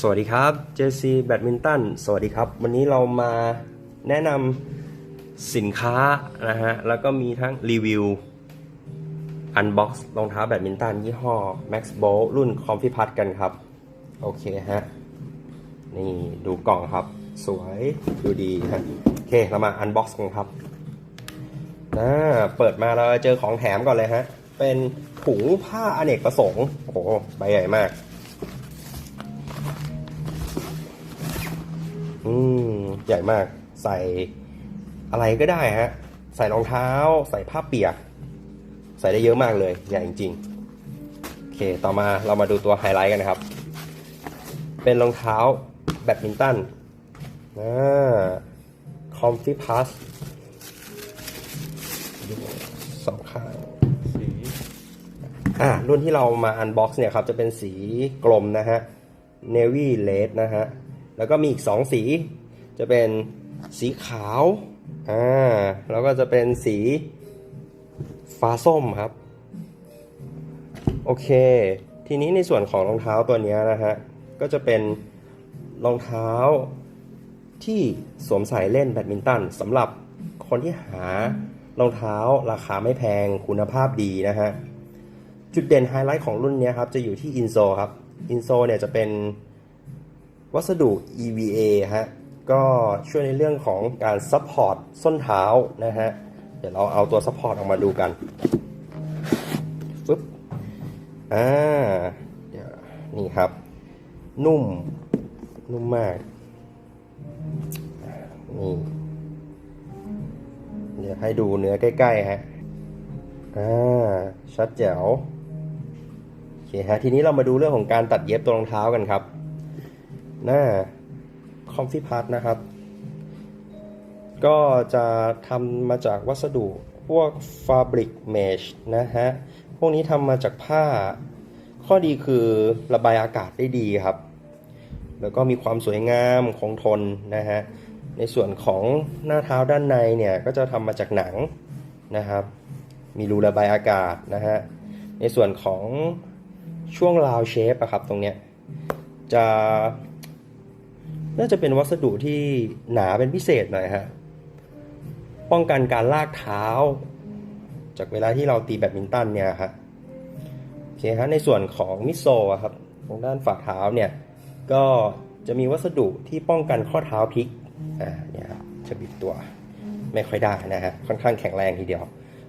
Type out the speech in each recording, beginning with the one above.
สวัสดีครับ JC Badminton สวัสดีครับ วันนี้เรามาแนะนำสินค้านะฮะ แล้วก็มีทั้งรีวิวอันบ็อกซ์รองเท้าแบดมินตันยี่ห้อ Max b o l รุ่น c o m f y p a d กันครับ โอเคฮะ นี่ดูกล่องครับ สวยดูดีฮะ โอเค เรามาอันบ็อกซ์กันครับอ่าเปิดมาเราเจอของแถมก่อนเลยฮะ เป็นถุงผ้าอเนกประสงค์ โอ้โห ใบใหญ่มาก อืมใหญ่มากใส่อะไรก็ได้ฮะ ใส่รองเท้า ใส่ผ้าเปียก ใส่ได้เยอะมากเลย ใหญ่จริงๆ โอเค ต่อมาเรามาดูตัวไฮไลท์กันนะครับ เป็นรองเท้าแบดมินตันอ่าคอมฟี่พัสสองข้างสีอ่ารุ่นที่เรามาอันบ็อกซ์เนี่ยครับ จะเป็นสีกลมนะฮะ navy red นะฮะ แล้วก็มีอีกสองสี จะเป็นสีขาวอ่าแล้วก็จะเป็นสีฟ้าส้มครับ โอเค ทีนี้ในส่วนของรองเท้าตัวนี้นะฮะ ก็จะเป็นรองเท้าที่สวมใส่เล่นแบดมินตันสำหรับคนที่หารองเท้าราคาไม่แพงคุณภาพดีนะฮะ จุดเด่นไฮไลท์ของรุ่นนี้ครับ จะอยู่ที่อินโซครับ อินโซเนี่ยจะเป็น วัสดุ EVA ฮะก็ช่วยในเรื่องของการซัพพอร์ตส้นเท้านะฮะเดี๋ยวเราเอาตัวซัพพอร์ตออกมาดูกันฟึบอ่าเดี๋ยวนี่ครับ นุ่ม นุ่มมากนี่เดี๋ยวให้ดูเนื้อใกล้ๆฮะอ่าชัดแจ๋วโอเคฮะทีนี้เรามาดูเรื่องของการตัดเย็บตัวรองเท้ากันครับ หน้าคอมฟี่พัทนะครับ ก็จะทำมาจากวัสดุพวกฟาบริกเมชนะฮะ พวกนี้ทำมาจากผ้า ข้อดีคือระบายอากาศได้ดีครับ แล้วก็มีความสวยงามคงทนนะฮะ ในส่วนของหน้าเท้าด้านในเนี่ย ก็จะทำมาจากหนังนะครับ มีรูระบายอากาศนะฮะ ในส่วนของช่วงราวเชฟอะครับตรงเนี้ยจะ น่าจะเป็นวัสดุที่หนาเป็นพิเศษหน่อยฮะ ป้องกันการลากเท้า จากเวลาที่เราตีแบดมินตันเนี่ยฮะโอเคฮะในส่วนของมิโซะครับตรงด้านฝ่าเท้าเนี่ย ก็จะมีวัสดุที่ป้องกันข้อเท้าพลิกอ่าเนี่ยครับจะบิดตัวไม่ค่อยได้นะฮะค่อนข้างแข็งแรงทีเดียว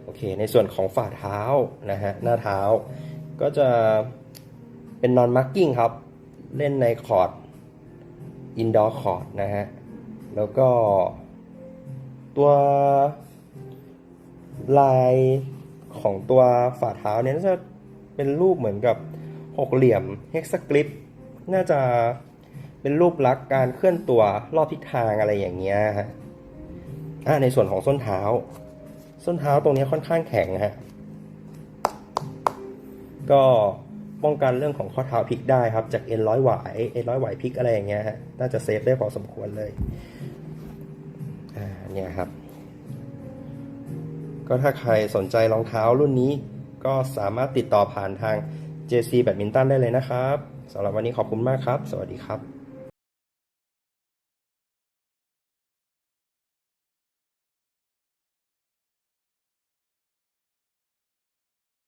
โอเค ในส่วนของฝ่าเท้านะฮะหน้าเท้าก็จะเป็น non marking ครับ เล่นในคอร์ด indoor court นะฮะ แล้วก็ตัวลายของตัวฝ่าเท้าเนี่ยน่าจะเป็นรูปเหมือนกับหกเหลี่ยม hexaglyph น่าจะเป็นรูปลักษ์การเคลื่อนตัวรอบทิศทางอะไรอย่างเงี้ยฮะอ่าในส่วนของส้นเท้า ส้นเท้าตรงนี้ค่อนข้างแข็งฮะ ก็ ป้องกันเรื่องของข้อเท้าพลิกได้ครับ จากเอ็นร้อยหวายเอ็นร้อยหวายพลิกอะไรอย่างเงี้ยฮะน่าจะเซฟได้พอสมควรเลยอ่าเนี่ยครับ ก็ถ้าใครสนใจรองเท้ารุ่นนี้ ก็สามารถติดต่อผ่านทาง JC Badminton ได้เลยนะครับสำหรับวันนี้ขอบคุณมากครับ สวัสดีครับ